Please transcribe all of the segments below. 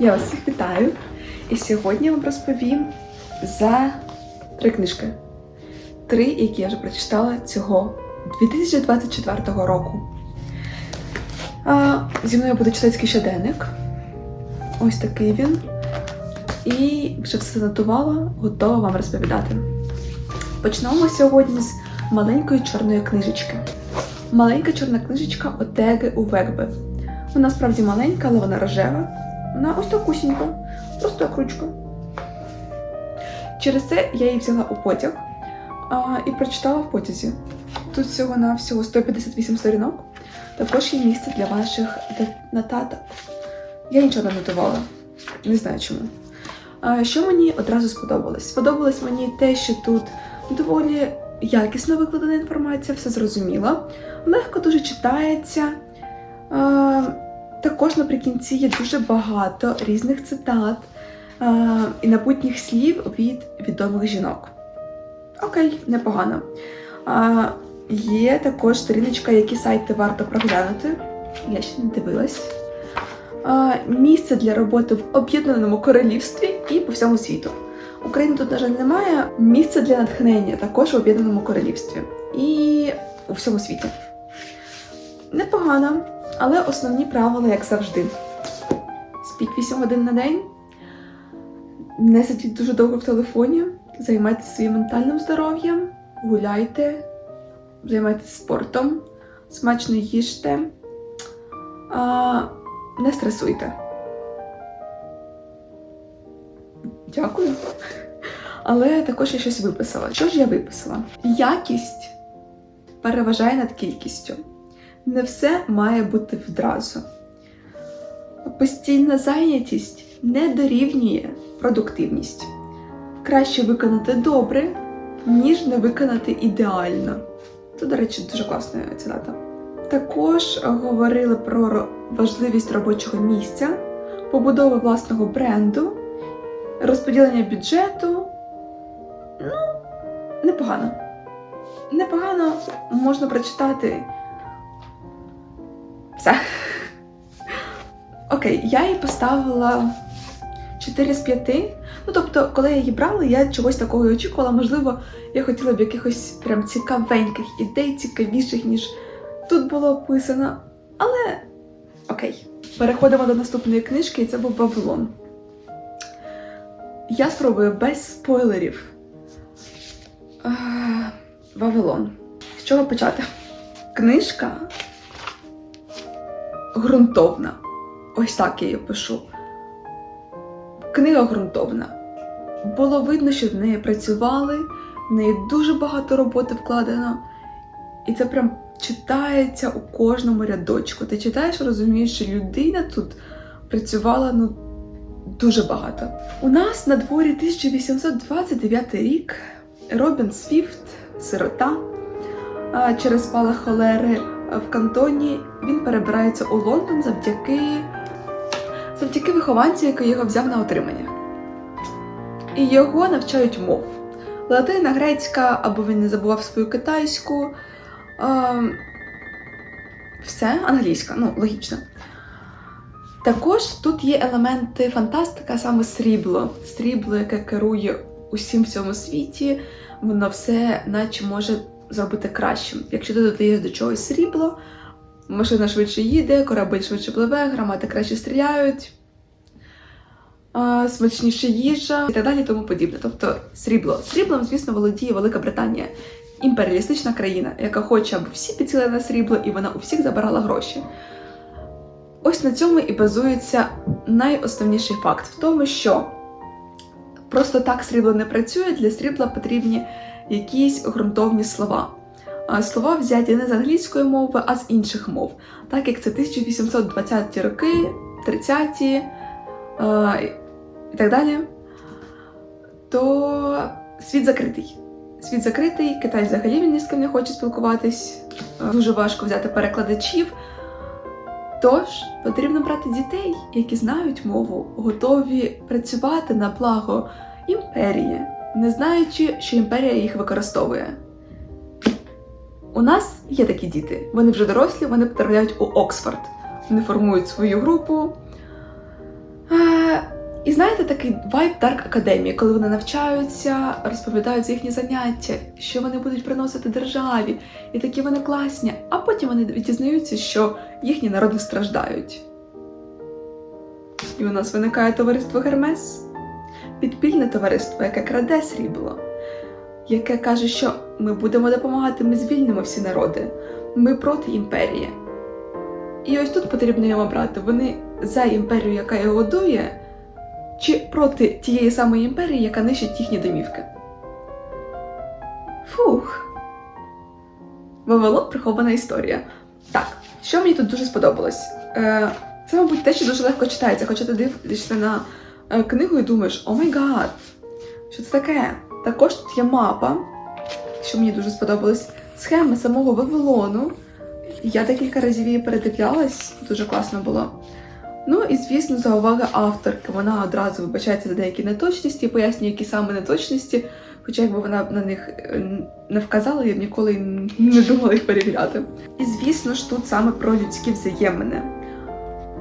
Я вас всіх вітаю. І сьогодні я вам розповім за три книжки. Три, які я вже прочитала цього 2024 року. А, зі мною буде читацький щоденник. Ось такий він. І вже все занотувала, готова вам розповідати. Почнемо сьогодні з маленької чорної книжечки. Маленька чорна книжечка Отеги у Вегби. Вона справді маленька, але вона рожева. Вона ось такусінька, просто як ручка. Через це я її взяла у потяг а, і прочитала в потязі. Тут всього на всього 158 сторінок. Також є місце для ваших нотаток. Я нічого не нотувала, не знаю чому. А, що мені одразу сподобалось? Сподобалось мені те, що тут доволі якісно викладена інформація, все зрозуміло, легко дуже читається. А, також наприкінці є дуже багато різних цитат а, і напутніх слів від відомих жінок. Окей, непогано. А, є також сторіночка, які сайти варто проглянути. Я ще не дивилась. А, місце для роботи в Об'єднаному Королівстві і по всьому світу. України тут, на жаль, немає. Місце для натхнення також в Об'єднаному Королівстві і у всьому світі. Непогано, але основні правила, як завжди. Спіть 8 годин на день, не сидіть дуже довго в телефоні, займайтеся своїм ментальним здоров'ям, гуляйте, займайтеся спортом, смачно їжте, а, не стресуйте. Дякую. Але також я щось виписала. Що ж я виписала? Якість переважає над кількістю. Не все має бути відразу. Постійна зайнятість не дорівнює продуктивність. Краще виконати добре, ніж не виконати ідеально. Це, до речі, дуже класна цитата. Також говорили про важливість робочого місця, побудови власного бренду, розподілення бюджету. Ну, непогано. Непогано можна прочитати все. Окей, я їй поставила 4 з 5. Ну, тобто, коли я її брала, я чогось такого і очікувала. Можливо, я хотіла б якихось прям цікавеньких ідей, цікавіших, ніж тут було описано. Але окей. Переходимо до наступної книжки, і це був Вавилон. Я спробую без спойлерів. Е, Вавилон. З чого почати? Книжка ґрунтовна. Ось так я її пишу. Книга ґрунтовна. Було видно, що в неї працювали, в неї дуже багато роботи вкладено. І це прям читається у кожному рядочку. Ти читаєш, розумієш, що людина тут працювала ну, дуже багато. У нас на дворі 1829 рік Робін Свіфт, сирота, через спалах холери в кантоні він перебирається у Лондон завдяки, завдяки вихованцю, який його взяв на отримання. І його навчають мов. Латина, грецька, або він не забував свою китайську. Ем, все, англійська, ну, логічно. Також тут є елементи фантастика, саме срібло. Срібло, яке керує усім в цьому світі, воно все наче може зробити кращим. Якщо ти додаєш до чогось срібло, машина швидше їде, корабель швидше пливе, громади краще стріляють, а, смачніша їжа і так далі, тому подібне. Тобто срібло. Сріблом, звісно, володіє Велика Британія, імперіалістична країна, яка хоче, аби всі підсіли на срібло, і вона у всіх забирала гроші. Ось на цьому і базується найосновніший факт в тому, що просто так срібло не працює, для срібла потрібні якісь ґрунтовні слова. Слова взяті не з англійської мови, а з інших мов. Так як це 1820-ті роки, 30-ті е, і так далі, то світ закритий. Світ закритий, Китай взагалі він ні з ким не хоче спілкуватись. Е, Дуже важко взяти перекладачів. Тож потрібно брати дітей, які знають мову, готові працювати на благо імперії, не знаючи, що імперія їх використовує. У нас є такі діти. Вони вже дорослі, вони потрапляють у Оксфорд. Вони формують свою групу. І знаєте, такий вайб Дарк Академії, коли вони навчаються, розповідають за їхні заняття, що вони будуть приносити державі, і такі вони класні, а потім вони дізнаються, що їхні народи страждають. І у нас виникає товариство Гермес, підпільне товариство, яке краде срібло, яке каже, що ми будемо допомагати, ми звільнимо всі народи, ми проти імперії. І ось тут потрібно їм обрати. Вони за імперію, яка його годує, чи проти тієї самої імперії, яка нищить їхні домівки. Фух. Вавилон прихована історія. Так, що мені тут дуже сподобалось? Е, це, мабуть, те, що дуже легко читається, хоча ти дивишся на книгу і думаєш, о май гад, що це таке? Також тут є мапа, що мені дуже сподобалось, схема самого Вавилону. Я декілька разів її передивлялась, дуже класно було. Ну і звісно, заувага авторки. Вона одразу вибачається за деякі неточності, пояснює, які саме неточності. Хоча якби вона на них е, не вказала, я б ніколи не думала їх перевіряти. І звісно ж, тут саме про людські взаємини,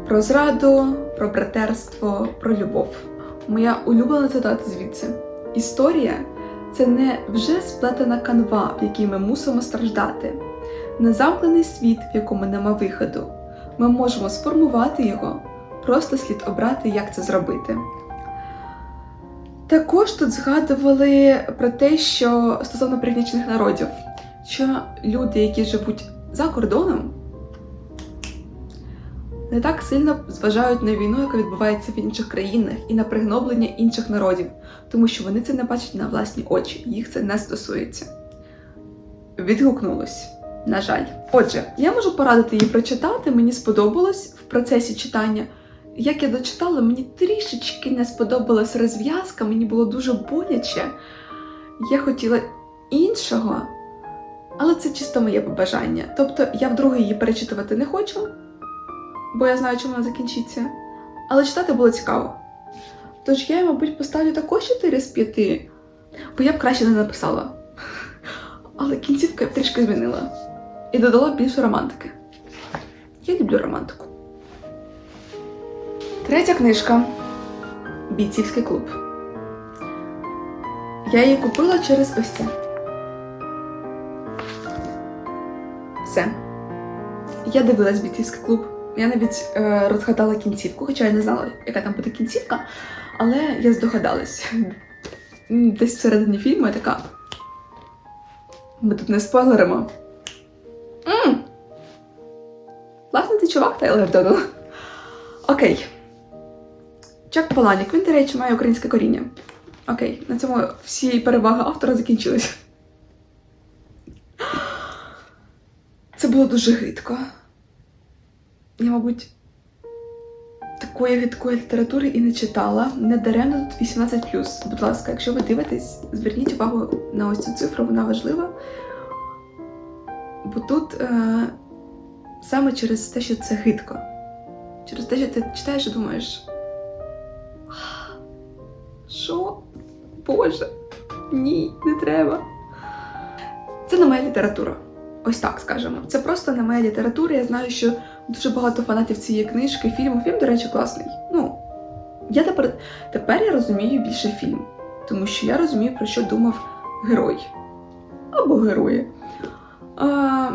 про зраду, про братерство, про любов. Моя улюблена цитата звідси: історія це не вже сплетена канва, в якій ми мусимо страждати, не замкнений світ, в якому нема виходу. Ми можемо сформувати його, просто слід обрати, як це зробити. Також тут згадували про те, що стосовно пригнічених народів, що люди, які живуть за кордоном, не так сильно зважають на війну, яка відбувається в інших країнах, і на пригноблення інших народів, тому що вони це не бачать на власні очі, їх це не стосується. Відгукнулось. На жаль. Отже, я можу порадити її прочитати, мені сподобалось в процесі читання. Як я дочитала, мені трішечки не сподобалась розв'язка, мені було дуже боляче. Я хотіла іншого, але це чисто моє побажання. Тобто я вдруге її перечитувати не хочу, бо я знаю, чому вона закінчиться. Але читати було цікаво. Тож я, мабуть, поставлю також 4 з 5, бо я б краще не написала. Але кінцівка я б трішки змінила і додала більше романтики. Я люблю романтику. Третя книжка Бійцівський клуб. Я її купила через ось це. Все. Я дивилась бійцівський клуб. Я навіть е, розгадала кінцівку, хоча я не знала, яка там буде кінцівка, але я здогадалась. Десь всередині фільму я така. Ми тут не спойлеримо. М! Власне, ти чувак Тейлор Донал. Окей. Чак Паланік, він, до речі, має українське коріння. Окей, на цьому всі переваги автора закінчились. Це було дуже гидко. Я, мабуть, такої гидкої літератури і не читала. Не даремно тут 18. Будь ласка, якщо ви дивитесь, зверніть увагу на ось цю цифру, вона важлива. Бо тут е, саме через те, що це гидко. Через те, що ти читаєш і думаєш. Що? Боже, ні, не треба. Це не моя література. Ось так скажемо. Це просто не моя література. Я знаю, що дуже багато фанатів цієї книжки, фільму. Фільм, до речі, класний. Ну, я тепер, тепер я розумію більше фільм, тому що я розумію, про що думав герой. Або герої. А...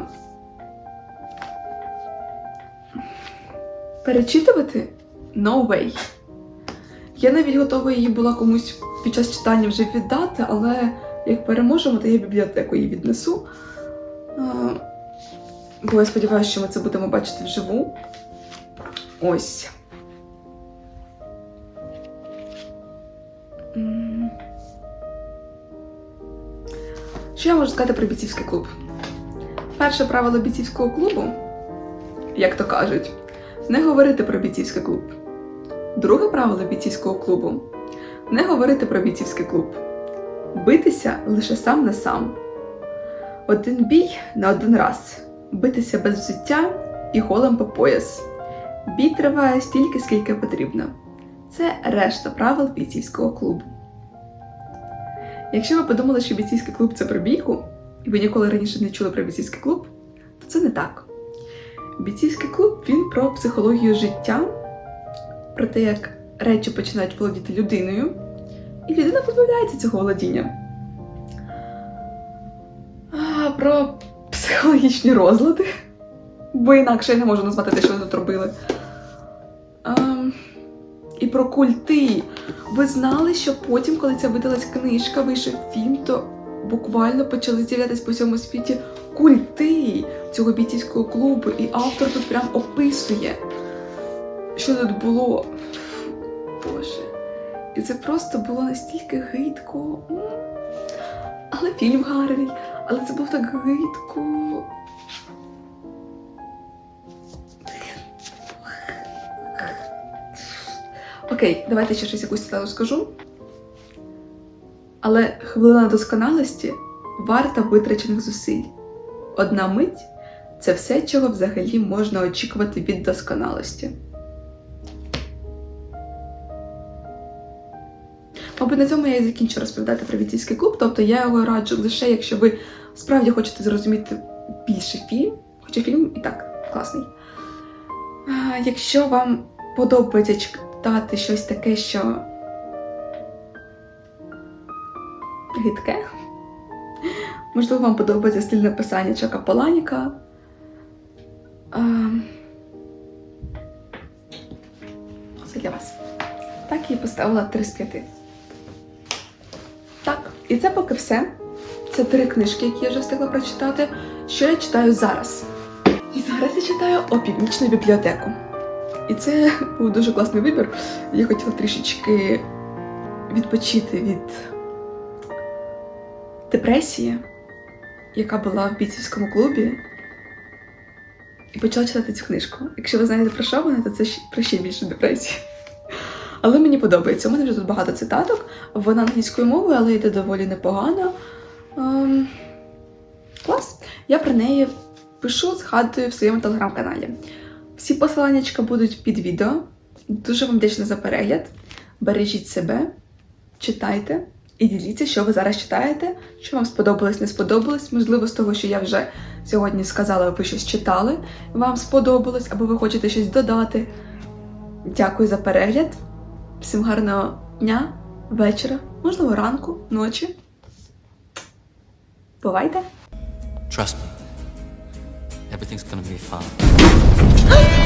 Перечитувати? No way. Я навіть готова її була комусь під час читання вже віддати, але як переможемо, то я бібліотеку її віднесу. А, Бо я сподіваюся, що ми це будемо бачити вживу. Ось. Що я можу сказати про бійцівський клуб? Перше правило бійцівського клубу, як то кажуть, не говорити про бійцівський клуб. Друге правило бійцівського клубу не говорити про бійцівський клуб. Битися лише сам на сам. Один бій на один раз. Битися без взуття і голим по пояс. Бій триває стільки, скільки потрібно. Це решта правил бійцівського клубу. Якщо ви подумали, що бійцівський клуб це про бійку, і ви ніколи раніше не чули про бійцівський клуб, то це не так. Бійцівський клуб він про психологію життя, про те, як речі починають володіти людиною, і людина позбавляється цього володіння. Про психологічні розлади, бо інакше я не можу назвати те, що вони тут робили. Ем, і про культи. Ви знали, що потім, коли ця видалась книжка, вийшов фільм, то буквально почали з'являтися по всьому світі культи цього бійцівського клубу, і автор тут прям описує, що тут було. Боже. І це просто було настільки гидко. Але фільм гарний, але це було так гидко. Окей, давайте ще щось якусь цитату скажу. Але хвилина досконалості варта витрачених зусиль. Одна мить це все, чого взагалі можна очікувати від досконалості. Мабуть, на цьому я і закінчу розповідати про бійцівський клуб. Тобто я його раджу лише, якщо ви справді хочете зрозуміти більше фільм, хоча фільм і так класний. Якщо вам подобається читати щось таке, що гидке, можливо, вам подобається стиль написання Чака Паланіка. Це для вас. Так і поставила 3 з 5. І це поки все. Це три книжки, які я вже встигла прочитати. Що я читаю зараз? І зараз я читаю опівнічну бібліотеку. І це був дуже класний вибір. Я хотіла трішечки відпочити від депресії, яка була в бійцівському клубі. І почала читати цю книжку. Якщо ви знаєте про що вона, то це ще- про ще більше депресії. Але мені подобається. У мене вже тут багато цитаток. Вона англійською мовою, але йде доволі непогано. Ем, клас. Я про неї пишу, згадую в своєму телеграм-каналі. Всі посилання будуть під відео. Дуже вам вдячна за перегляд. Бережіть себе, читайте і діліться, що ви зараз читаєте, що вам сподобалось, не сподобалось. Можливо, з того, що я вже сьогодні сказала, ви щось читали, вам сподобалось, або ви хочете щось додати. Дякую за перегляд. Всім гарного дня, вечора, можливо, ранку, ночі. Бувайте! Trust me. Everything's gonna be fine.